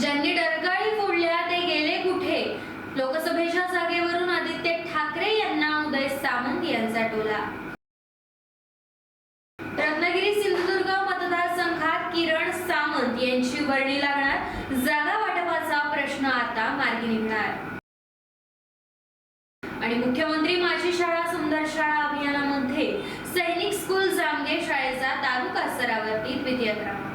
ज्यांनी डरकाळी फोडल्या ते गेले कुठे? लोकसभेच्या जागेवरून आदित्य ठाकरे यांना उदय सामंत यांचा टोला. रत्नागिरी सिंधुदुर्ग मतदारसंघात किरण सामंत यांची वर्णी लागणार. जागा वाटपाचा प्रश्न आता मार्गी निघणार. आणि मुख्यमंत्री माझी शाळा सुंदर शाळा अभियानामध्ये सैनिक स्कूल जामगे शाळेचा तालुका स्तरावरती द्वितीय क्रमांक.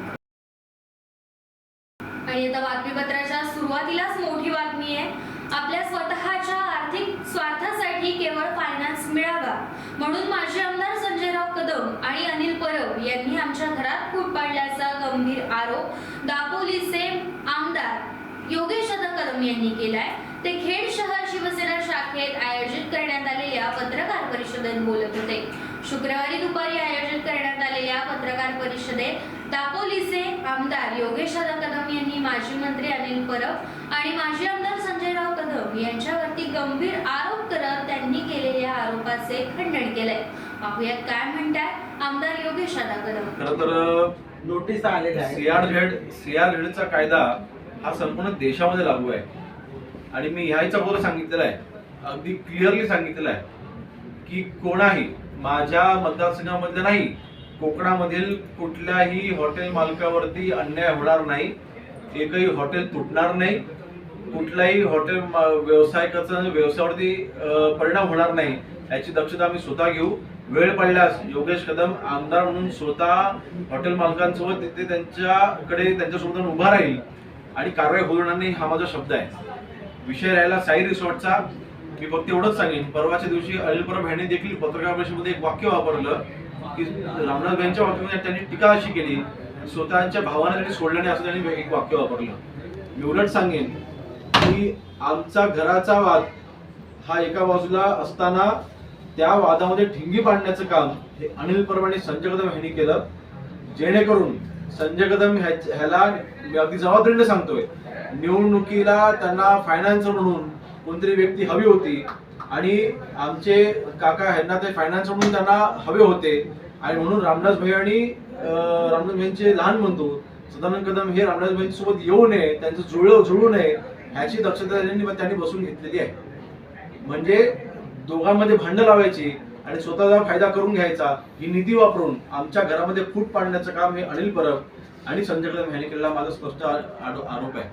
आणि आता बातमीपत्राच्या सुरुवातीलाच मोठी बातमी आहे. आपल्या स्वतःच्या आर्थिक स्वार्थासाठी केवळ फायनान्स मिळावा. म्हणून माजी आमदार संजयराव कदम आणि अनिल परब यांनी आमच्या घरात फूट पाडल्याचा गंभीर आरोप दापोलीचे आमदार योगेश कदम यांनी केलाय. ते खेड शहर शिवसेना शाखेत आयोजित करण्यात आलेल्या पत्रकार परिषदेत बोलत होते. शुक्रवारी दुपारी आयोजित करण्यात आलेल्या पत्रकार परिषदेत दापोलीचे आमदार योगेश दादा कदम यांनी माजी मंत्री अनिल परब आणि माजी आमदार संजयराव कदम यांच्यावरती गंभीर आरोप करत त्यांनी केलेल्या आरोपाचे खंडन केलंय. पाहुयात काय म्हणतात आमदार योगेश दादा कदम. खरं तर नोटीस आलेल्या आहेत सीआर सीआर झेडचा कायदा हा संपूर्ण देशामध्ये लागू आहे. आणि मी ह्याच्या अगोदर सांगितलेलं आहे अगदी क्लिअरली सांगितलेलं आहे की कोणाही माझ्या मतदारसंघामधलं नाही कोकणामधील कुठल्याही हॉटेल मालकावरती अन्याय होणार नाही. एकही हॉटेल तुटणार नाही. कुठल्याही हॉटेल मा- व्यावसायिकाचा व्यवसायावरती परिणाम होणार नाही याची दक्षता आम्ही स्वतः घेऊ. वेळ पडल्यास योगेश कदम आमदार म्हणून स्वतः हॉटेल मालकांसोबत तिथे त्यांच्याकडे त्यांच्यासोबत उभा राहील आणि कारवाई होणार नाही हा माझा शब्द आहे. विषय राहिला साई रिसॉर्टचा. मी फक्त एवढंच सांगेन. परवाच्या दिवशी अनिल परब यांनी देखील पत्रकार परिषदेमध्ये एक वाक्य वापरलं. की रामनाथ यांच्या वाक्यामध्ये त्यांनी टीका अशी केली स्वतःच्या भावाने त्यांनी सोडलं नाही असं त्यांनी एक वाक्य वापरलं. मी उलट सांगेन की आमचा घराचा वाद हा एका बाजूला असताना त्या वादामध्ये ठिंगी पाडण्याचं काम हे अनिल परब आणि संजय कदम यांनी केलं. जेणेकरून संजय कदम ह्याला मी अगदी जबाबदारीने सांगतोय निवडणुकीला त्यांना फायनान्सर म्हणून कोणतरी व्यक्ती हवी होती आणि आमचे काका ह्यांना ते फायनान्स म्हणून त्यांना हवे होते. आणि म्हणून रामदास भाई आणि रामदास भाईंचे लहान बंधू सदानंद कदम हे रामदास भाईंसोबत येऊ नये त्यांचं जुळव जुळू नये ह्याची दक्षता त्यांनी त्यांनी बसून घेतलेली आहे. म्हणजे दोघांमध्ये भांडं लावायची आणि स्वतःचा फायदा करून घ्यायचा ही निधी वापरून आमच्या घरामध्ये फूट पाडण्याचं काम हे अनिल परब आणि संजय कदम यांनी केलेला माझा स्पष्ट आरोप आहे.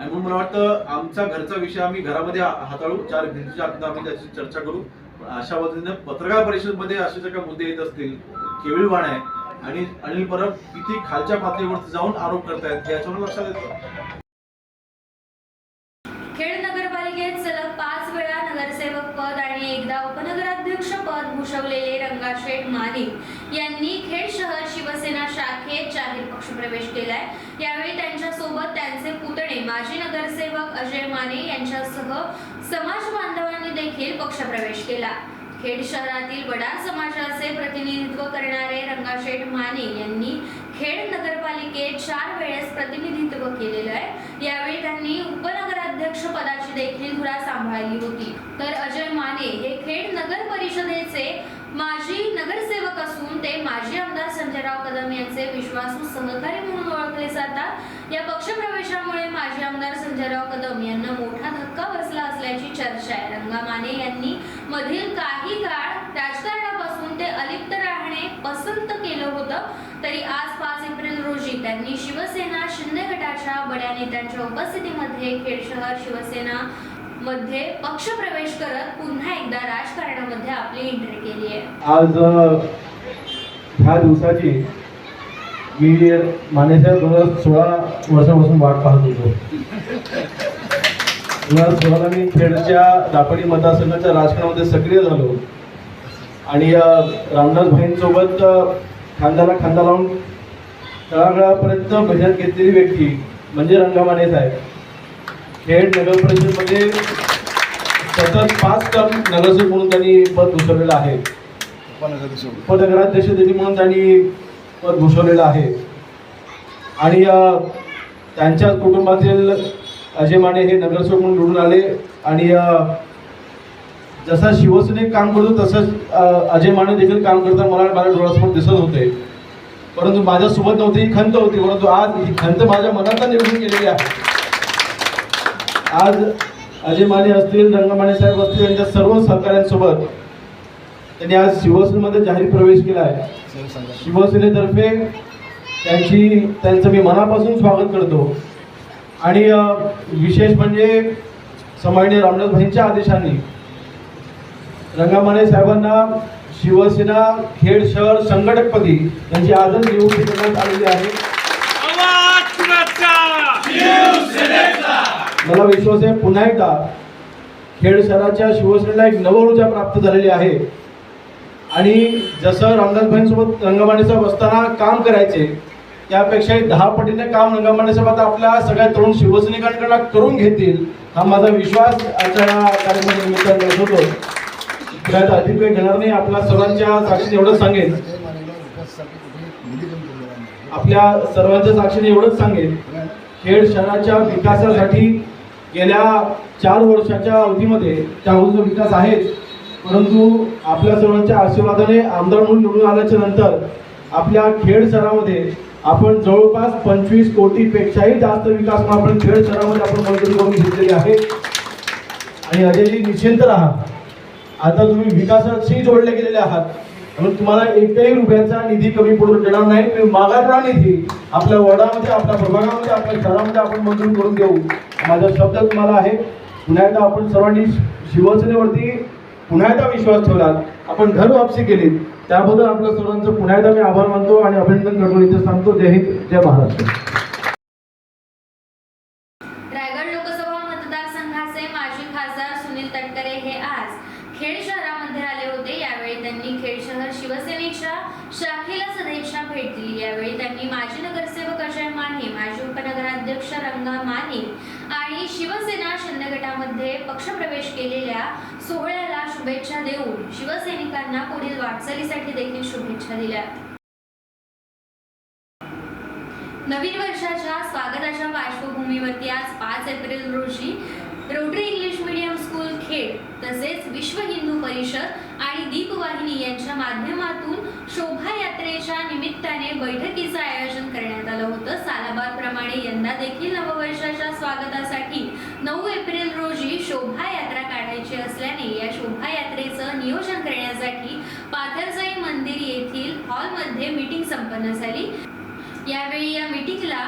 आणि म्हणून मला वाटतं आमचा घरचा विषय आम्ही घरामध्ये हाताळू चार भिंतीच्या आत आम्ही त्याची चर्चा करू. अशा पद्धतीने पत्रकार परिषदेमध्ये असे जर काही मुद्दे येत असतील केविळवाण आहे आणि अनिल परब किती खालच्या पातळीवरती जाऊन आरोप करतायत याच्यावर लक्षात येतं. खेड नगरपालिकेत सलग पाच वेळा नगरसेवक पद आणि एकदा उपनगराध्यक्ष पद भूषवलेले रंगाशेठ मालिक यांनी खेड शहर शिवसेना शाखेत जाहीर पक्षप्रवेश केलाय. यावेळी त्यांच्यासोबत त्यांचे पुतणे माजी नगरसेवक अजय माने यांच्यासह समाज बांधवांनी देखील पक्षप्रवेश केला. खेड शहरातील वडार समाजाचे प्रतिनिधित्व करणारे रंगाशेठ माने यांनी खेड नगरपालिकेत चार वेळेस प्रतिनिधित्व केलेलं आहे. यावेळी त्यांनी उपनगराध्यक्ष पदाची देखील धुरा सांभाळली होती. तर अजय माने हे खेड नगर परिषदेचे माजी नगरसेवक असून ते माजी आमदार संजयराव कदम यांचे विश्वासू सहकारी म्हणून ओळखले जातात. या पक्षप्रवेशामुळे माजी आमदार संजयराव कदम यांना मोठा धक्का बसला असल्याची चर्चा आहे. रंगा माने यांनी मधील काही काळ राजकारणापासून ते अलिप्त राहणे पसंत केलं होतं. तरी आज पाच एप्रिल रोजी त्यांनी शिवसेना शिंदे गटाच्या बड्या नेत्यांच्या उपस्थितीमध्ये खेड शहर शिवसेना मध्ये पक्षप्रवेश करत पुन्हा एकदा राजकारणामध्ये आपली एंट्री केली आहे. आज ह्या दिवसाची मी मानेसाहेब दोन सोळा वर्षापासून वाट पाहत होतो. सोळाला मी खेडच्या दापडी मतदारसंघाच्या राजकारणामध्ये सक्रिय झालो. आणि रामदास भाईंसोबत खांद्याला खांदा लावून तळागाळापर्यंत भजन घेतलेली व्यक्ती म्हणजे रंगामाने साहेब. खेड नगर परिषदेमध्ये सतत पाच टर्म नगरसेवक म्हणून त्यांनी पद भूषवलेलं आहे. उपनगराध्यक्ष देखील म्हणून त्यांनी पद भूषवलेलं आहे. आणि त्यांच्या कुटुंबातील अजय माने हे नगरसेवक म्हणून निवडून आले. आणि जसा शिवसेनेत काम करतो तसंच अजय माने देखील काम करताना मला माझ्या डोळ्यासमोर दिसत होते. परंतु माझ्यासोबत नव्हती ही खंत होती. परंतु आज ही खंत माझ्या मनात निवडून गेलेली आहे. आज अजय माने असतील रंगमाने साहेब असतील यांच्या सर्व सहकाऱ्यांसोबत त्यांनी आज शिवसेनेमध्ये जाहीर प्रवेश केला आहे. शिवसेनेतर्फे त्यांची त्यांचं मी मनापासून स्वागत करतो. आणि विशेष म्हणजे समान्य रामनाथ भाईंच्या आदेशाने रंगामाने साहेबांना शिवसेना खेड शहर संघटकपदी यांची आजच नियुक्ती करण्यात आलेली आहे. मला विश्वास आहे पुन्हा एकदा खेड शहराच्या शिवसेनेला एक नवऊर्जा प्राप्त झालेली आहे. आणि जसं रामदासभाईंसोबत रंगमाने साहेब असताना काम करायचे त्यापेक्षाही दहा पटीने काम रंगमाने साहेब आता आपल्या सगळ्या तरुण शिवसैनिकांकडे करून घेतील हा माझा विश्वास आजच्या या होतो. निमित्ताने अधिक वेळ घेणार नाही आपल्या सर्वांच्या साक्षीने एवढंच सांगेन. आपल्या सर्वांच्या साक्षीने एवढंच सांगेन. खेड शहराच्या विकासासाठी गेल्या चार वर्षाच्या अवधीमध्ये त्या अवधीचा विकास आहेच. परंतु आपल्या सर्वांच्या आशीर्वादाने आमदार म्हणून निवडून आल्याच्यानंतर आपल्या खेड शहरामध्ये आपण जवळपास पंचवीस कोटीपेक्षाही जास्त विकास आपण खेड शहरामध्ये आपण मंजुरी करून घेतलेली आहे. आणि अजयजी निश्चिंत राहा. आता तुम्ही विकासाशी जोडले गेलेले आहात. म्हणून तुम्हाला एकही रुपयाचा निधी कमी पडून देणार नाही. तुम्ही मागायला निधी. आपल्या वडामध्ये आपल्या प्रभागामध्ये आपल्या शहरामध्ये आपण मंजूर करून देऊ. माझा शब्द तुम्हाला आहे. पुन्हा एकदा आपण सर्वांनी शिवसेनेवरती पुन्हा एकदा विश्वास ठेवला. आपण घर वापसी केली. त्याबद्दल आपल्या सर्वांचं पुन्हा एकदा मी आभार मानतो आणि अभिनंदन करतो. इथे सांगतो. जय हिंद. जय महाराष्ट्र रायगड लोकसभा मतदारसंघाचे माजी खासदार सुनील तटकरे हे आज खेड शहरामध्ये आले होते यावेळी त्यांनी खेड शहर शिवसेनेच्या शाखेला सदिच्छा भेट दिली यावेळी त्यांनी माजी नगरसेवक अजय माने माजी उपनगराध्यक्ष रंगा माने आणि शिवसेना शिंदे गटामध्ये पक्षप्रवेश सोहळ्याला शुभेच्छा देऊन शिवसैनिकांना पुढील वाटचालीसाठी देखील शुभेच्छा दिल्या. नवीन वर्षाच्या स्वागताच्या पार्श्वभूमीवरती आज पाच एप्रिल रोजी Rotary English medium school Khed तसेच विश्व हिंदू परिषद आणि दीपवाहिनी यांच्या माध्यमातून शोभायात्रेच्या निमित्ताने बैठकीचं आयोजन करण्यात आलं होतं. सालाबादप्रमाणे यंदा देखील नववर्षाच्या स्वागतासाठी नऊ एप्रिल रोजी शोभायात्रा काढायची असल्याने या शोभायात्रेचं नियोजन करण्यासाठी पाथरजाई मंदिर येथील हॉलमध्ये मीटिंग संपन्न झाली. यावेळी या मीटिंगला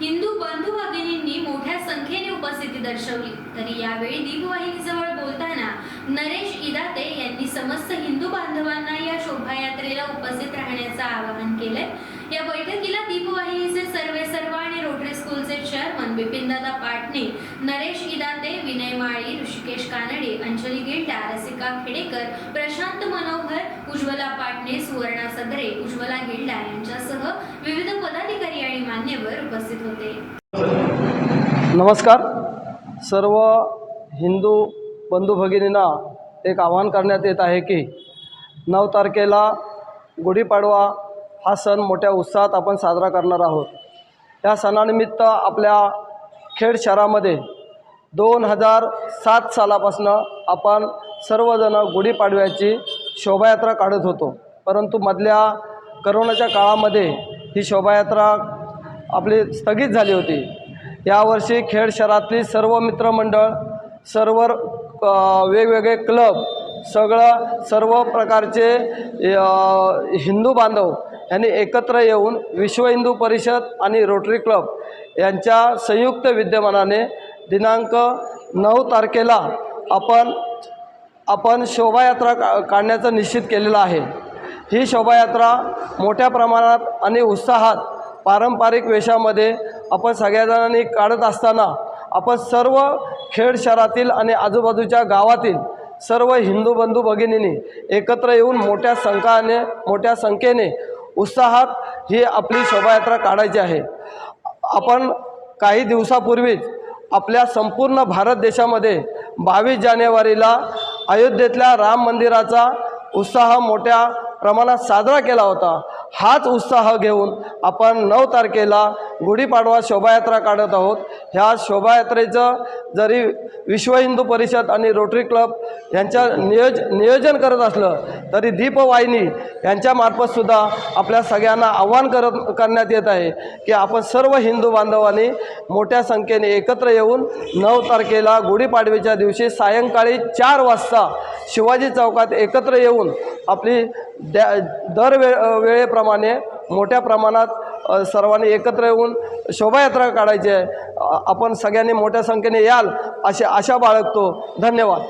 हिंदू बंधू भगिनींनी मोठ्या संख्येने उपस्थिती दर्शवली. तरी यावेळी दीपवाहिनीजवळ बोलताना नरेश इदाते यांनी समस्त हिंदू बांधवांना या शोभायात्रेला उपस्थित राहण्याचं आवाहन केलंय. या बैठकीला दीपवाहिनीचे सर्वे सर्व आणि रोटरी स्कूलचे चेअरमन बिपिनदादा पाटणे नरेश इदाते विनय माळी ऋषिकेश कानडे अंजली गिल्डा रसिका खेडेकर प्रशांत मनोहर उज्ज्वला पाटणे सुवर्णा सदरे उज्ज्वला गिल्डा यांच्यासह विविध पदाधिकारी आणि मान्यवर उपस्थित होते. नमस्कार. सर्व हिंदू बंधू भगिनींना एक आवाहन करण्यात येत आहे की नऊ तारखेला गुढीपाडवा हा सण मोठ्या उत्साहात आपण साजरा करणार आहोत. या सणानिमित्त आपल्या खेड शहरामध्ये दोन हजार सात सालापासून आपण सर्वजण गुढीपाडव्याची शोभायात्रा काढत होतो. परंतु मधल्या करोनाच्या काळामध्ये ही शोभायात्रा आपली स्थगित झाली होती. यावर्षी खेड शहरातली सर्व मित्रमंडळ सर्व वेगवेगळे क्लब सगळं सर्व प्रकारचे हिंदू बांधव यांनी एकत्र येऊन विश्व हिंदू परिषद आणि रोटरी क्लब यांच्या संयुक्त विद्यमानाने दिनांक नऊ तारखेला आपण आपण शोभायात्रा का काढण्याचं निश्चित केलेलं आहे. ही शोभायात्रा मोठ्या प्रमाणात आणि उत्साहात पारंपरिक वेशामध्ये आपण सगळ्याजणांनी काढत असताना आपण सर्व खेड शहरातील आणि आजूबाजूच्या गावातील सर्व हिंदू बंधू भगिनींनी एकत्र येऊन मोठ्या संख्याने मोठ्या संख्येने उत्साहात ही आपली शोभायात्रा काढायची आहे. आपण काही दिवसापूर्वीच आपल्या संपूर्ण भारत देशामध्ये बावीस जानेवारीला अयोध्येतल्या राम मंदिराचा उत्साह मोठ्या प्रमाणात साजरा केला होता. हाच उत्साह घेऊन आपण नऊ तारखेला गुढीपाडवा शोभायात्रा काढत आहोत. ह्या शोभायात्रेचं जरी विश्व हिंदू परिषद आणि रोटरी क्लब यांच्या नियोज नियोजन करत असलं तरी दीपवाहिनी यांच्यामार्फतसुद्धा आपल्या सगळ्यांना आव्हान करत करण्यात येत आहे की आपण सर्व हिंदू बांधवांनी मोठ्या संख्येने एकत्र येऊन नऊ तारखेला गुढीपाडवीच्या दिवशी सायंकाळी चार वाजता शिवाजी चौकात एकत्र येऊन आपली द्या दर वे त्याप्रमाणे मोठ्या प्रमाणात सर्वांनी एकत्र येऊन शोभायात्रा काढायची आहे. आपण सगळ्यांनी मोठ्या संख्येने याल अशी आशा बाळगतो. धन्यवाद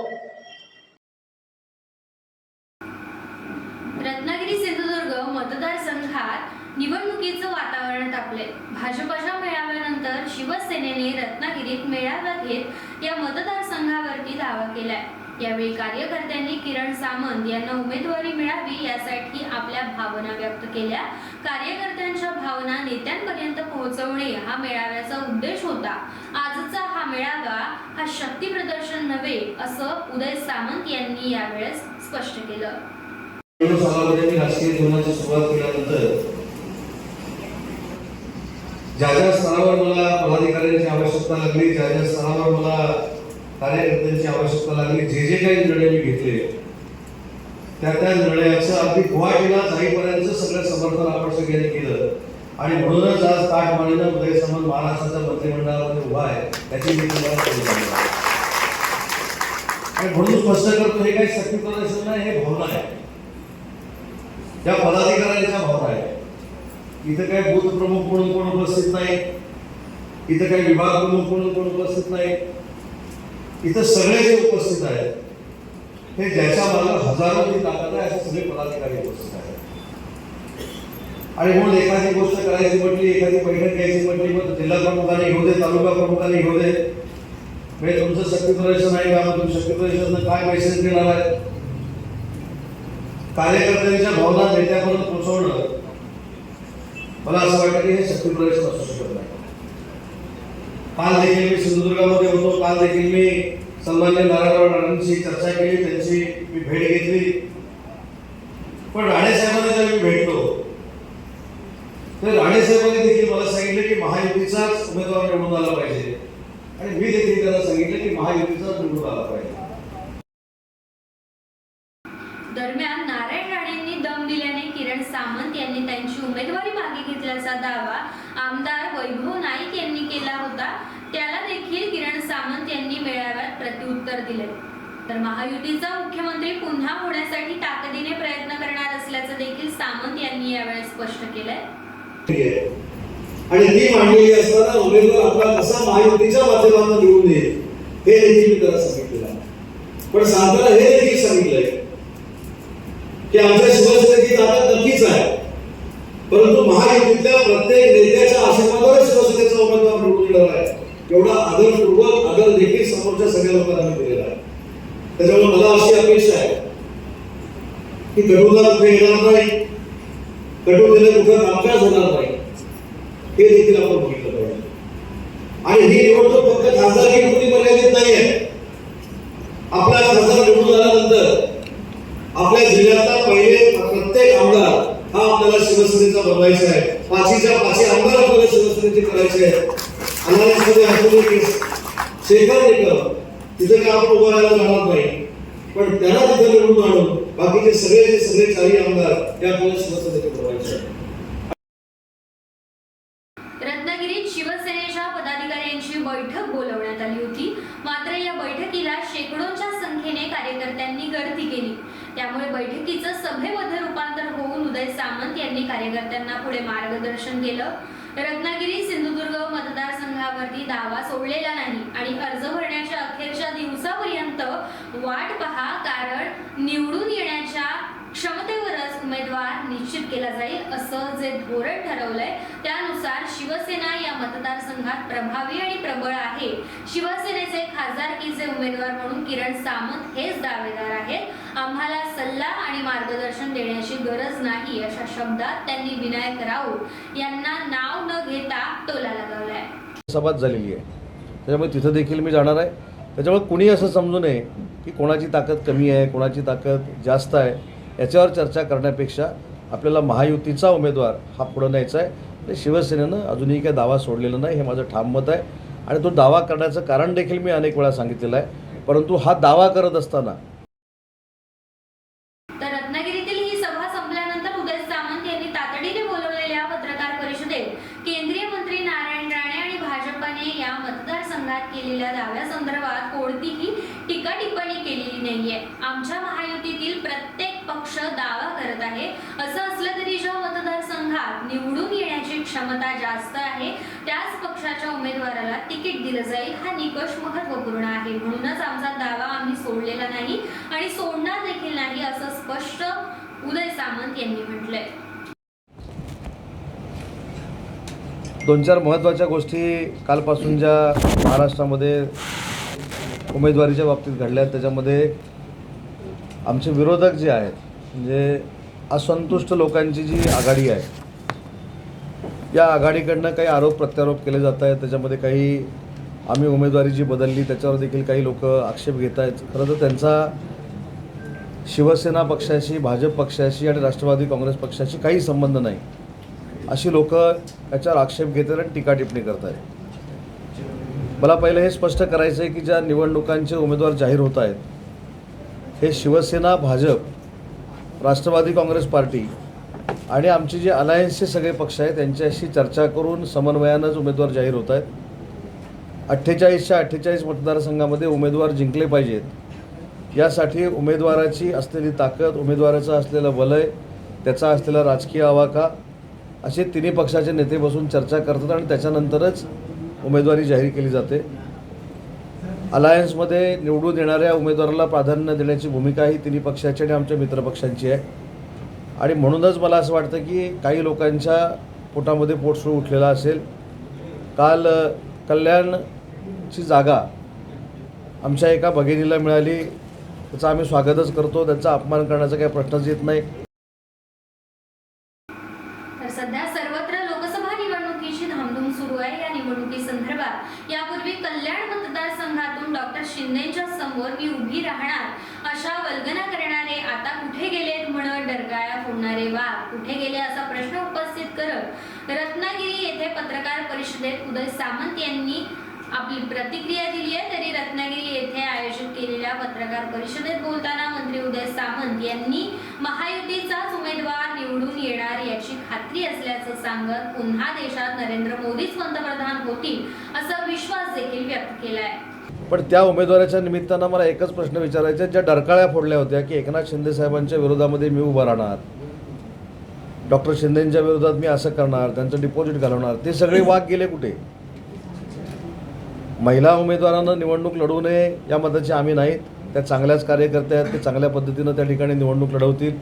रत्नागिरी सिंधुदुर्ग मतदारसंघात निवडणुकीचं वातावरण तापले भाजपच्या मेळाव्यानंतर शिवसेनेने रत्नागिरीत मेळावा घेत या मतदारसंघावरती दावा केलाय यावेळी कार्यकर्त्यांनी किरण सामंत यांना उमेदवारी मिळावी यासाठी आपल्या भावना व्यक्त केल्या. कार्यकर्त्यांच्या भावना नेत्यांपर्यंत पोहोचवणे हा मेळाव्याचा उद्देश होता. आजचा हा मेळावा हा शक्ती प्रदर्शन नव्हे असं उदय सामंत यांनी यावेळेस स्पष्ट केलं. जीवनाची सुरुवात केल्यानंतर ज्या ज्या स्तरावर मला पदाधिकाऱ्यांची आवश्यकता लागली ज्या ज्या स्तरावर मला कार्यकर्त्यांची आवश्यकता लागली. जे जे काही निर्णय मी घेतले त्या त्या निर्णयाचं अगदी गुवाहाटीला जाईपर्यंत सगळं समर्थन आपण सगळ्यांनी केलं. आणि म्हणूनच आज ताटमानेनं उदय सामंत महाराष्ट्राच्या मंत्रिमंडळामध्ये उभा आहे त्याची मी तुम्हाला आणि म्हणून स्पष्ट करतो हे काही शक्ती प्रदर्शन नाही हे भावना आहे. त्या पदाधिकाऱ्यांच्या भावना आहे इथं काही बूथ प्रमुख म्हणून कोण उपस्थित नाही. इथं काही विभाग प्रमुख म्हणून कोण उपस्थित नाही. इथं सगळे जे उपस्थित आहेत हे ज्याच्या मला हजारोची ताकद आहे असे सगळे पदाधिकारी उपस्थित आहेत. आणि म्हणून एखादी गोष्ट करायची म्हटली एखादी बैठक घ्यायची म्हटली मग जिल्हा प्रमुखाने घेऊ दे तालुका प्रमुखाने घेऊ दे. म्हणजे तुमचं शक्ती प्रदर्शन आहे का? मग तुम्ही शक्ती प्रदर्शन काय मेसेज देणार आहे कार्यकर्त्यांच्या भावना नेत्यापर्यंत पोहोचवणं मला असं वाटतं की हे शक्ती प्रदर्शन असू शकत नाही. काल देखील मी सिंधुदुर्गामध्ये होतो. काल देखील मी सन्मान्य नारायणराव राणेंशी चर्चा केली. त्यांची मी भेट घेतली. पण राणे साहेबांना जेव्हा मी भेटलो तर राणे साहेबांनी देखील मला सांगितलं की महायुतीचाच उमेदवार निवडून आला पाहिजे. आणि मी देखील त्यांना सांगितलं की महायुतीचाच निवडून आला पाहिजे. दरम्यान नारायण राणेंनी दम दिल्याने किरण सामंत यांनी त्यांची उमेदवारी मागे घेतल्याचा दावा आमदार यांनी केला होता. त्याला देखील किरण सामंत यांनी मेळाव्यात प्रत्युत्तर दिले. तर महायुतीचा मुख्यमंत्री पुन्हा होण्यासाठी ताकदीने प्रयत्न करणार असल्याचं देखील सामंत यांनी यावेळी स्पष्ट केलंय. आणि ही मांडलेली असताना उमेदवार आपला कसा महायुतीच्या माध्यमातून निवडून येईल हे देखील मी त्याला सांगितलेलं पण सांगताना हे देखील सांगितलंय की आमच्या शिवसेनेची ताकद नक्की परंतु महायुतीतल्या प्रत्येक नेत्याच्या आशीर्वादावर शिवसेनेचा उमेदवार निवडून येणार आहे. एवढा आदरपूर्वक आदर देखील समोरच्या सगळ्या लोकांना दिलेला आहे. त्याच्यामुळे मला अशी अपेक्षा आहे की कटुला कुठे येणार नाही कटुतेने कुठे कामकाज होणार नाही हे देखील आपण बघितलं पाहिजे. आणि ही निवडणूक फक्त खासदारकी पुरती मर्यादित नाही आहे. आपला खासदार निवडून आल्यानंतर आपल्या जिल्ह्यातला पहिले प्रत्येक आमदार हा आपल्याला शिवसेनेचा बनवायचा आहे. पाचीच्या पाचही आमदार आपल्याला शिवसेनेचे करायचे आहेत अनालिसमध्ये असलेले केस. शेखर निकम तिथे काय आपण उभं राहायला जाणार नाही? पण त्याला तिथे निवडून आणून बाकीचे सगळे जे सगळे चारही आमदार हे आपल्याला शिवसेनेचे बनवायचे आहेत रत्नागिरीत शिवसेनेच्या पदाधिकाऱ्यांची बैठक बोलवण्यात आली होती. मात्र या बैठकीला शेकडोच्या संख्येने कार्यकर्त्यांनी गर्दी केली. त्यामुळे बैठकीचं सभेमध्ये रूपांतर होऊन उदय सामंत यांनी कार्यकर्त्यांना पुढे मार्गदर्शन केलं. रत्नागिरी सिंधुदुर्ग मतदारसंघावरती दावा सोडलेला नाही आणि अर्ज भरण्याच्या अखेरच्या दिवसापर्यंत वाट पहा कारण निवडून येण्याच्या क्षमतेवरच उमेदवार निश्चित केला जाईल असं जे धोरण ठरवलंय त्यानुसार शिवसेना या मतदारसंघात प्रभावी आणि प्रबळ आहे. शिवसेनेचे खासदारकीचे उमेदवार म्हणून किरण सामंत हेच दावेदार आहेत. आम्हाला सल्ला आणि मार्गदर्शन देण्याची गरज नाही अशा शब्दात त्यांनी विनायक राऊत यांना नाव न घेता टोला लगावलाय. सभात झालेली आहे. त्याच्यामुळे तिथं देखील मी जाणार आहे. त्याच्यामुळे कुणी असं समजू नये की कोणाची ताकद कमी आहे कोणाची ताकद जास्त आहे. याच्यावर चर्चा करण्यापेक्षा आपल्याला महायुतीचा उमेदवार हा पुढं न्यायचा आहे. आणि शिवसेनेनं अजूनही काही दावा सोडलेला नाही हे माझं ठाम मत आहे. आणि तो दावा करण्याचं कारण देखील मी अनेक वेळा सांगितलेलं आहे. परंतु हा दावा करत असताना तर रत्नागिरीतील ही सभा संपल्यानंतर उदय सामंत यांनी तातडीने बोलवलेल्या पत्रकार परिषदेत केंद्रीय मंत्री नारायण राणे आणि भाजपाने या मतदारसंघात केलेल्या दाव्यासंदर्भात कोणतीही टीका टिप्पणी केलेली नाहीये आमच्या महायुतीतील प्रत्येक पक्ष दावा करत आहे असं असलं तरी ज्या मतदारसंघात निवडून येण्याची क्षमता जास्त आहे त्याच पक्षाच्या उमेदवाराला तिकीट दिलं जाईल. हा निकष महत्त्वपूर्ण आहे. म्हणूनच आमचा दावा आम्ही सोडलेला नाही आणि सोडणार देखील नाही असं स्पष्ट उदय सामंत यांनी म्हटलंय. दोन चार महत्त्वाच्या गोष्टी कालपासून ज्या महाराष्ट्रामध्ये उमेदवारीच्या बाबतीत घडल्या आहेत त्याच्यामध्ये आमचे विरोधक जे आहेत म्हणजे असंतुष्ट लोकांची जी आघाडी आहे या आघाडीकडनं काही आरोप प्रत्यारोप केले जात आहेत त्याच्यामध्ये काही आम्ही उमेदवारी जी बदलली त्याच्यावर देखील काही लोक आक्षेप घेत आहेत. खरं तर त्यांचा शिवसेना पक्षाशी भाजप पक्षाशी आणि राष्ट्रवादी काँग्रेस पक्षाशी काही संबंध नाही. अशी लोक याच्यावर आक्षेप घेत आहेत आणि टीका टिप्पणी करत आहेत. मला पहिलं हे स्पष्ट करायचं आहे की ज्या निवडणुकांचे उमेदवार जाहीर होत आहेत हे शिवसेना भाजप राष्ट्रवादी काँग्रेस पार्टी आणि आमचे जे अलायन्सचे सगळे पक्ष आहेत त्यांच्याशी चर्चा करून समन्वयानंच उमेदवार जाहीर होत आहेत. अठ्ठेचाळीसच्या अठ्ठेचाळीस मतदारसंघामध्ये उमेदवार जिंकले पाहिजेत. यासाठी उमेदवाराची असलेली ताकद उमेदवाराचं असलेलं वलय त्याचा असलेला राजकीय आवाका असे तिन्ही पक्षाचे नेते बसून चर्चा करतात आणि त्याच्यानंतरच उमेदवारी जाहीर केली जाते. अलायन्समध्ये निवडून येणाऱ्या उमेदवाराला प्राधान्य देण्याची भूमिका ही तिन्ही पक्षाची आणि आमच्या मित्रपक्षांची आहे. आणि म्हणूनच मला असं वाटतं की काही लोकांच्या पोटामध्ये पोटसूळ उठलेला असेल. काल कल्याणची जागा आमच्या एका भगिनीला मिळाली. त्याचं आम्ही स्वागतच करतो. त्यांचा अपमान करण्याचा काही प्रश्नच येत नाही तर सध्या सर्वत्र लोकसभा निवडणुकीची धामधूम सुरू आहे या निवडणुकी संदर्भात यापूर्वी कल्याण मतदारसंघातून डॉक्टर शिंदेच्या समोर मी उभी राहणार अशा वल्गना करणारे आता कुठे गेलेत म्हणत डरगाळ्या फोडणारे वाघ कुठे गेले असा प्रश्न उपस्थित करत रत्नागिरी येथे पत्रकार परिषदेत उदय सामंत यांनी आपली प्रतिक्रिया दिली आहे तरी रत्नागिरी येथे आयोजित केलेल्या पत्रकार परिषदेत बोलताना मंत्री उदय सामंत यांनी महायुतीचाच उमेदवार निवडून येणार याची खात्री असल्याचं सांगत पुन्हा देशात नरेंद्र मोदीच पंतप्रधान होतील असा विश्वास देखील व्यक्त केलाय. पण त्या उमेदवाराच्या निमित्तानं मला एकच प्रश्न विचारायचा ज्या डरकाळ्या फोडल्या होत्या की एकनाथ शिंदे साहेबांच्या विरोधामध्ये मी उभा राहणार. डॉक्टर शिंदेंच्या विरोधात मी असं करणार त्यांचं डिपॉझिट घालवणार ते सगळे वाघ गेले कुठे? महिला उमेदवारांना निवडणूक लढवू नये या मताचे आम्ही नाहीत. त्या चांगल्याच कार्यकर्त्या आहेत ते चांगल्या पद्धतीनं त्या ठिकाणी निवडणूक लढवतील.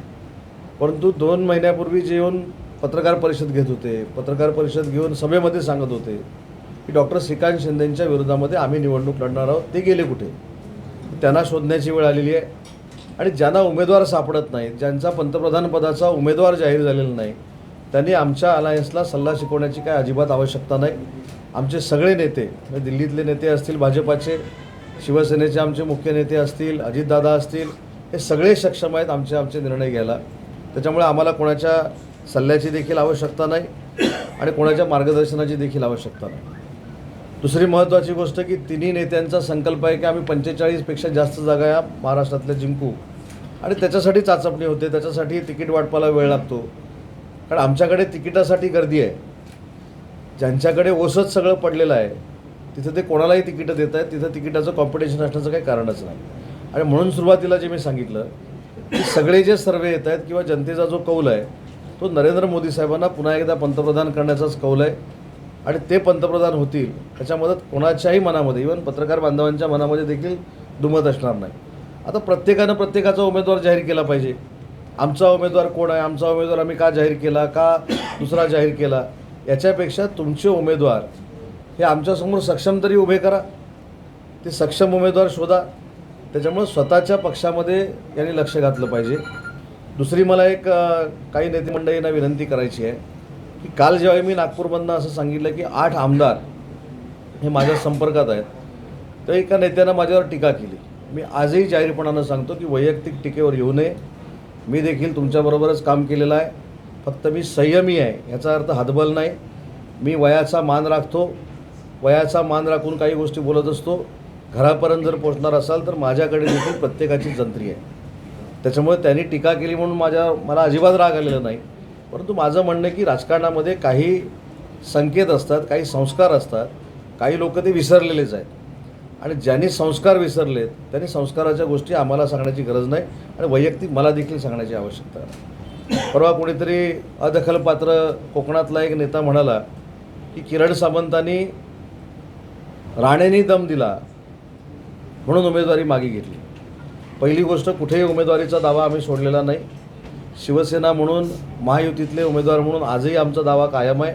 परंतु दोन महिन्यापूर्वी जे येऊन पत्रकार परिषद घेत होते पत्रकार परिषद घेऊन सभेमध्ये सांगत होते की डॉक्टर श्रीकांत शिंदेंच्या विरोधामध्ये आम्ही निवडणूक लढणार आहोत. ते गेले कुठे? त्यांना शोधण्याची वेळ आलेली आहे. आणि ज्यांना उमेदवार सापडत नाहीत ज्यांचा पंतप्रधानपदाचा उमेदवार जाहीर झालेला नाही त्यांनी आमच्या अलायन्सला सल्ला शिकवण्याची काय अजिबात आवश्यकता नाही. आमचे सगळे नेते म्हणजे दिल्लीतले नेते असतील भाजपाचे शिवसेनेचे आमचे मुख्य नेते असतील अजितदादा असतील हे सगळे सक्षम आहेत आमचे आमचे निर्णय घ्यायला. त्याच्यामुळे आम्हाला कोणाच्या सल्ल्याची देखील आवश्यकता नाही आणि कोणाच्या मार्गदर्शनाची देखील आवश्यकता नाही. दुसरी महत्त्वाची गोष्ट की तिन्ही नेत्यांचा संकल्प आहे की आम्ही पंचेचाळीसपेक्षा जास्त जागा या महाराष्ट्रातल्या जिंकू. आणि त्याच्यासाठी चाचपणी होते त्याच्यासाठी तिकीट वाटपाला वेळ लागतो. कारण आमच्याकडे तिकिटासाठी गर्दी आहे. ज्यांच्याकडे ओसच सगळं पडलेलं आहे तिथं ते कोणालाही तिकीटं देत आहेत तिथं तिकिटाचं कॉम्पिटिशन असण्याचं काही कारणच नाही. आणि म्हणून सुरुवातीला जे मी सांगितलं की सगळे जे सर्वे येत आहेत किंवा जनतेचा जो कौल आहे तो नरेंद्र मोदी साहेबांना पुन्हा एकदा पंतप्रधान करण्याचाच कौल आहे. आणि ते पंतप्रधान होतील त्याच्यामध्ये कोणाच्याही मनामध्ये इवन पत्रकार बांधवांच्या मनामध्ये देखील दुमत असणार नाही. आता प्रत्येकानं प्रत्येकाचा उमेदवार जाहीर केला पाहिजे. आमचा उमेदवार कोण आहे? आमचा उमेदवार आम्ही का जाहीर केला? का दुसरा जाहीर केला? याच्यापेक्षा तुमचे उमेदवार हे आमच्यासमोर सक्षम तरी उभे करा. ते सक्षम उमेदवार शोधा. त्याच्यामुळं स्वतःच्या पक्षामध्ये यांनी लक्ष घातलं पाहिजे. दुसरी मला एक काही नेते मंडळींना विनंती करायची आहे की काल जेव्हा मी नागपूरमधनं असं सांगितलं की आठ आमदार हे माझ्या संपर्कात आहेत तर एका नेत्यानं माझ्यावर टीका केली. मी आजही जाहीरपणानं सांगतो की वैयक्तिक टीकेवर येऊ नये. मी देखील तुमच्याबरोबरच काम केलेलं आहे. फक्त मी संयमी आहे याचा अर्थ हातबल नाही. मी वयाचा मान राखतो. वयाचा मान राखून काही गोष्टी बोलत असतो. घरापर्यंत जर पोचणार असाल तर माझ्याकडे देखील प्रत्येकाची जंत्री आहे. त्याच्यामुळे त्यांनी टीका केली म्हणून माझ्या मला अजिबात राग आलेला नाही. परंतु माझं म्हणणं की राजकारणामध्ये काही संकेत असतात काही संस्कार असतात. काही लोक ते विसरलेलेच आहेत. आणि ज्यांनी संस्कार विसरलेत त्यांनी संस्काराच्या गोष्टी आम्हाला सांगण्याची गरज नाही आणि वैयक्तिक मला देखील सांगण्याची आवश्यकता आहे परवा कोणीतरी अदखलपात्र कोकणातला एक नेता म्हणाला की किरण सामंतांनी राणेंनी दम दिला म्हणून उमेदवारी मागे घेतली. पहिली गोष्ट कुठेही उमेदवारीचा दावा आम्ही सोडलेला नाही. शिवसेना म्हणून महायुतीतले उमेदवार म्हणून आजही आमचा दावा कायम आहे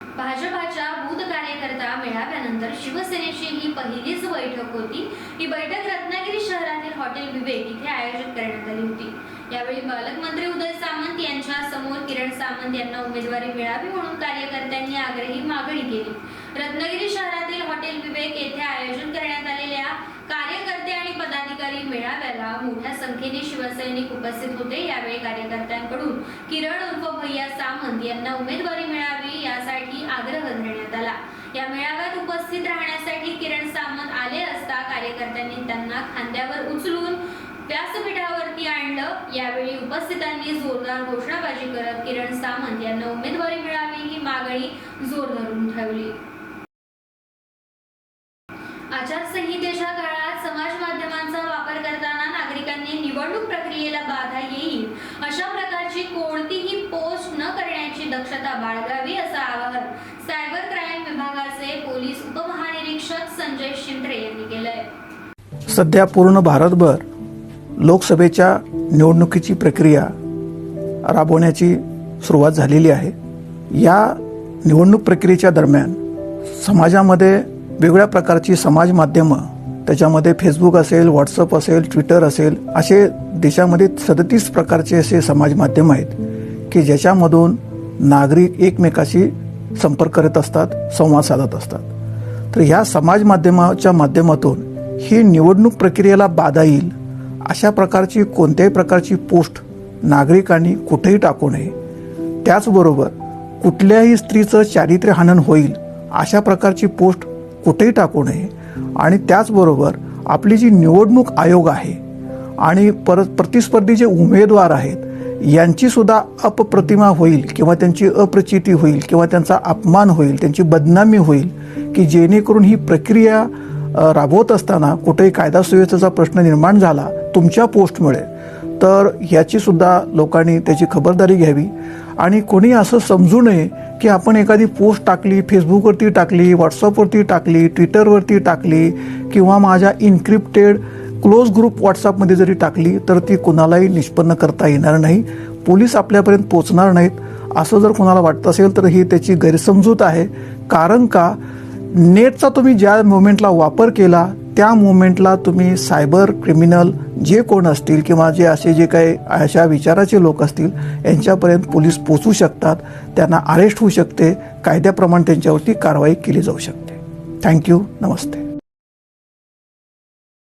भाजपाच्या बूथ कार्यकर्ता मेळाव्यानंतर शिवसेनेची ही पहिलीच बैठक होती ही बैठक रत्नागिरी शहरातील हॉटेल विवेक इथे आयोजित करण्यात आली होती यावेळी पालकमंत्री उदय सामंत यांच्या समोर किरण यांना उमेदवारी मिळावी म्हणून कार्यकर्त्यांनी आग्रही मागणी केली. रत्नागिरी शहरातील हॉटेल विवेक येथे आयोजन करण्यात आलेल्या कार्यकर्ते आणि पदाधिकारी मेळाव्याला मोठ्या संख्येने शिवसैनिक उपस्थित होते. यावेळी कार्यकर्त्यांकडून किरण उर्फ भैया सामंत यांना उमेदवारी मिळावी यासाठी आग्रह धरण्यात आला. या मेळाव्यात उपस्थित राहण्यासाठी किरण सामंत आले असता कार्यकर्त्यांनी त्यांना खांद्यावर उचलून व्यासपीठावरती आणलं. यावेळी उपस्थितांनी जोरदार घोषणाबाजी करत किरण सामंत यांना उमेदवारी मिळावी ही मागणी जोर धरून ठेवली. आचारसंहितेच्या काळात समाज माध्यमांचा वापर करताना नागरिकांनी निवडणूक प्रक्रियेला बाधा येईल. अशा प्रकारची कोणतीही पोस्ट न करण्याची दक्षता बाळगावी असं आवाहन सायबर क्राईम विभागाचे पोलीस उपमहानिरीक्षक संजय शिंत्रे यांनी केलंय. सध्या पूर्ण भारतभर लोकसभेच्या निवडणुकीची प्रक्रिया राबवण्याची सुरुवात झालेली आहे. या निवडणूक प्रक्रियेच्या दरम्यान समाजामध्ये वेगळ्या प्रकारची समाज माध्यमं त्याच्यामध्ये फेसबुक असेल व्हॉट्सअप असेल ट्विटर असेल असे देशामध्ये सदतीस प्रकारचे असे समाज माध्यम आहेत की ज्याच्यामधून नागरिक एकमेकाशी संपर्क करत असतात संवाद साधत असतात. तर ह्या समाज माध्यमाच्या माध्यमातून ही निवडणूक प्रक्रियेला बाधा येईल अशा प्रकारची कोणत्याही प्रकारची पोस्ट नागरिकांनी कुठेही टाकू नये. त्याचबरोबर कुठल्याही स्त्रीचं चारित्र्य हनन होईल अशा प्रकारची पोस्ट कुठेही टाकू नये. आणि त्याचबरोबर आपली जी निवडणूक आयोग आहे आणि परत प्रतिस्पर्धी जे उमेदवार आहेत यांचीसुद्धा अपप्रतिमा होईल किंवा त्यांची अप्रचिती होईल किंवा त्यांचा अपमान होईल त्यांची बदनामी होईल की जेणेकरून ही प्रक्रिया राबवत असताना कुठेही कायदा सुव्यवस्थेचा प्रश्न निर्माण झाला तुमच्या पोस्टमुळे तर याची सुद्धा लोकांनी त्याची खबरदारी घ्यावी. आणि कोणी असं समजू नये की आपण एखादी पोस्ट टाकली फेसबुकवरती टाकली व्हॉट्सअपवरती टाकली ट्विटरवरती टाकली किंवा माझ्या इन्क्रिप्टेड क्लोज ग्रुप व्हॉट्सअपमध्ये जरी टाकली तर ती कुणालाही निष्पन्न करता येणार नाही. पोलीस आपल्यापर्यंत पोचणार नाहीत. असं जर कोणाला वाटत असेल तर ही त्याची गैरसमजूत आहे. कारण का? नेटचा तुम्ही ज्या मुवमेंटला वापर केला त्या मुवमेंटला तुम्ही सायबर क्रिमिनल जे कोण असतील किंवा जे असे जे काही अशा विचाराचे लोक असतील यांच्यापर्यंत पोलीस पोचू शकतात त्यांना अरेस्ट होऊ शकते कायद्याप्रमाणे त्यांच्यावरती कारवाई केली जाऊ शकते. थँक्यू नमस्ते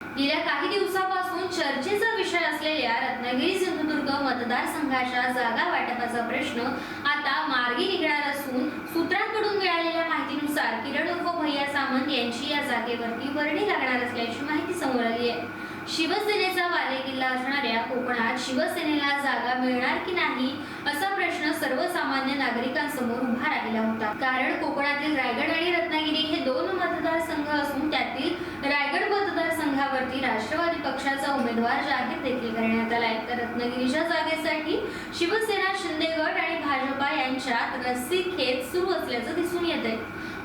गेल्या काही दिवसापासून चर्चेचा विषय असलेल्या रत्नागिरी सिंधुदुर्ग मतदारसंघाच्या जागा वाटपाचा प्रश्न आता मार्गी निघणार असून सूत्रांकडून मिळालेल्या माहितीनुसार किरण उर्फ भैया सामंत यांची या जागेवरती वर्णी लागणार असल्याची माहिती समोर आली आहे शिवसेनेचा बालेकिल्ला असणाऱ्या कोकणात शिवसेनेला जागा मिळणार की नाही असा प्रश्न सर्वसामान्य नागरिकांसमोर उभा राहिला होता. कारण कोकणातील रायगड आणि रत्नागिरी हे दोन मतदारसंघ असून त्यातील रायगड मतदारसंघावरती राष्ट्रवादी पक्षाचा उमेदवार जाहीर देखील करण्यात आलाय तर रत्नागिरीच्या जागेसाठी शिवसेना शिंदे गट आणि भाजपा यांच्यात रस्सी खेच सुरू असल्याचं दिसून येत आहे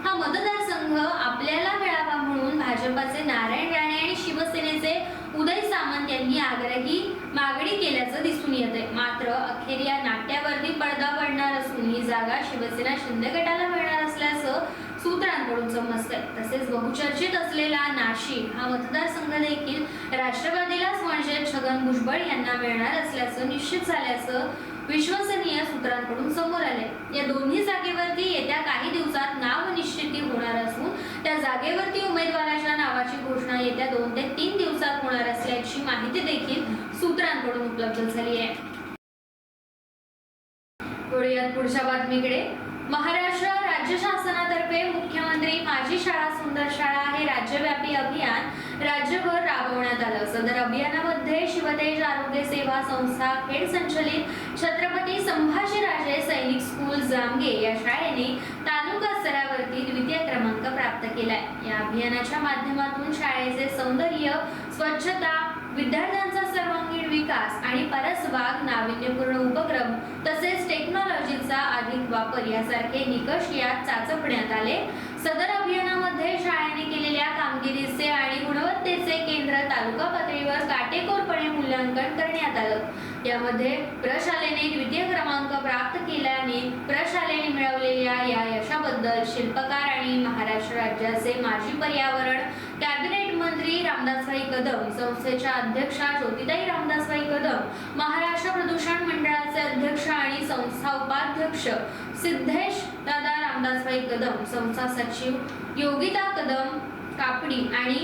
हा मतदारसंघ आपल्याला मिळावा म्हणून भाजपाचे नारायण राणे आणि शिवसेनेचे उदय सामंत यांनी आग्रही मागणी केल्याचं दिसून येत आहे मात्र अखेर या नाट्यावरती पडदा पडणार असून ही जागा शिवसेना शिंदे गटाला मिळणार असल्याचं सूत्रांकडून समजतंय. तसेच बहुचर्चित असलेला नाशिक हा मतदारसंघ देखील राष्ट्रवादीलाच म्हणजे छगन भुजबळ यांना मिळणार असल्याचं निश्चित झाल्याचं विश्वसनीय सूत्रांकडून समोर आले. या दोन्ही जागेवरती येत्या काही दिवसात नाव निश्चिती होणार असून त्या जागेवरती उमेदवाराच्या नावाची घोषणा येत्या दोन ते तीन दिवसात होणार असल्याची माहिती देखील सूत्रांकडून उपलब्ध झाली आहे. पुढच्या बातमीकडे. महाराष्ट्र राज्य शासनातर्फे मुख्यमंत्री माझी शाळा सुंदर शाळा हे राज्यव्यापी अभियान राज्यभर राबवण्यात आलं. सदर अभियानामध्ये शिवतेज आरोग्य सेवा संस्था खेड संचलित छत्रपती संभाजीराजे सैनिक स्कूल जामगे या शाळेने तालुका स्तरावरती द्वितीय क्रमांक प्राप्त केलाय. या अभियानाच्या माध्यमातून शाळेचे सौंदर्य स्वच्छता विद्यार्थ्यांचा सर्वांगीण विकास आणि परसबाग नाविन्यपूर्ण उपक्रम तसेच टेक्नॉलॉजीचा अधिक वापर यासारखे निकष यात चाचपण्यात आले. सदर अभियानामध्ये शाळेने केलेल्या कामगिरीचे आणि गुणवत्तेचे केंद्र तालुका पातळीवर काटेकोरपणे मूल्यांकन करण्यात आलं. यामध्ये प्रशालेने द्वितीय क्रमांक प्राप्त केल्याने प्रशालेने मिळवलेल्या या यशाबद्दल शिल्पकार आणि महाराष्ट्र राज्याचे माजी पर्यावरण कॅबिनेट मंत्री रामदासभाई कदम संस्थेच्या अध्यक्षा ज्योतिताई रामदासभाई कदम महाराष्ट्र प्रदूषण मंडळाचे अध्यक्ष आणि संस्था उपाध्यक्ष सिद्धेश दादा रामदासभाई कदम संस्था सचिव योगिता कदम कापडी आणि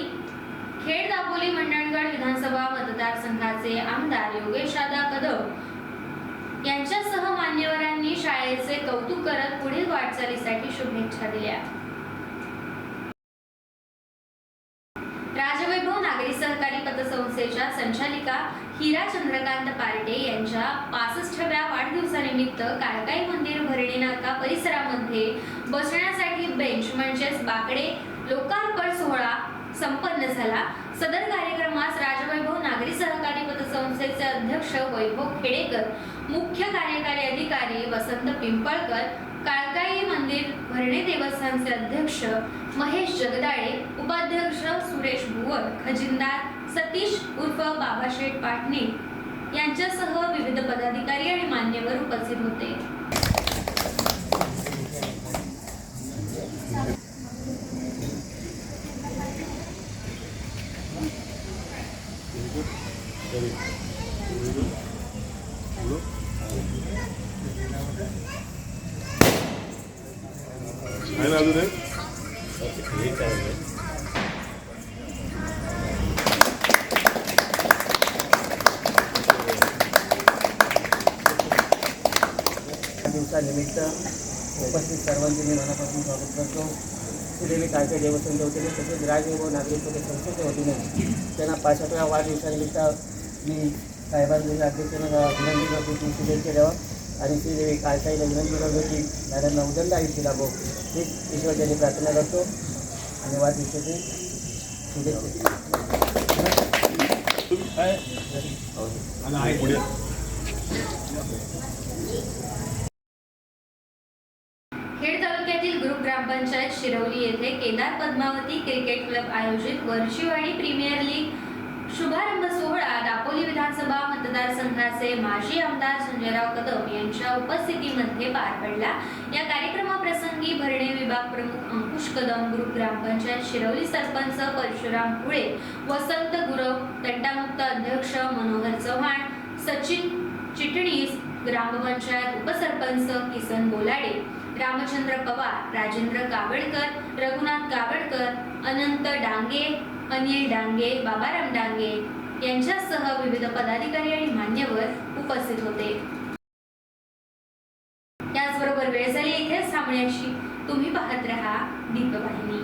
खेड दापोली मंडणगड विधानसभा मतदारसंघाचे आमदार योगेश दादा कदम यांच्यासह मान्यवरांनी शाळेचे कौतुक करत पुढील वाटचालीसाठी शुभेच्छा दिल्या राजवैभव नागरी सहकारी पतसंस्थेच्या संचालिका हिरा चंद्रकांत पार्टे यांच्या पासष्टव्या वाढदिवसानिमित्त काळकाई मंदिर भरणे नाका परिसरामध्ये बसण्यासाठी बेंच म्हणजेच बाकडे लोकार्पण सोहळा संपन्न झाला. सदर कार्यक्रमास राजवैभव नागरी सहकारी पतसंस्थेचे अध्यक्ष वैभव खेडेकर मुख्य कार्यकारी अधिकारी वसंत पिंपळकर काळकाई मंदिर भरणे देवस्थानचे अध्यक्ष महेश जगदाळे उपाध्यक्ष सुरेश भुवन खजिनदार सतीश उर्फ बाबाशेठ पाटणे यांच्यासह विविध पदाधिकारी आणि मान्यवर उपस्थित होते. श्रीदेवी काळके देवस्थानच्या वतीने तसेच राजविभव नागरिक संस्थेच्या वतीने त्यांना पासष्टव्या वाढदिवसानिमित्त मी साहेबांच्या अध्यक्षानं विनंती करतो. की शुभेच्छा द्यावं. आणि श्रीदेवी काळकाईला विनंती करतो की दादांना उदंड आयुष्य लाभो. हीच ईश्वरच्याने प्रार्थना करतो. आणि वाढदिवसाची शुभेच्छा खेड तालुक्यातील ग्रुप ग्रामपंचायत शिरवली येथे केदार पद्मावती क्रिकेट क्लब आयोजित वर्षीवाडी प्रीमियर लीग शुभारंभ सोहळा दापोली विधानसभा मतदारसंघाचे माजी आमदार संजयराव कदम यांच्या उपस्थितीमध्ये पार पडला. या कार्यक्रमाप्रसंगी भरणे विभाग प्रमुख अंकुश कदम ग्रुप ग्रामपंचायत शिरवली सरपंच परशुराम कुळे वसंत गुरव तंटामुक्त अध्यक्ष मनोहर चव्हाण सचिन चिटणीस ग्रामपंचायत उपसरपंच किसन बोलाडे रामचंद्र पवार राजेंद्र कावडकर रघुनाथ कावडकर अनंत डांगे अनिल डांगे बाबाराम डांगे यांच्यासह विविध पदाधिकारी आणि मान्यवर उपस्थित होते. त्याचबरोबर वेळ झाली इथेच थांबण्याची. तुम्ही पाहत रहा दीपवाहिनी.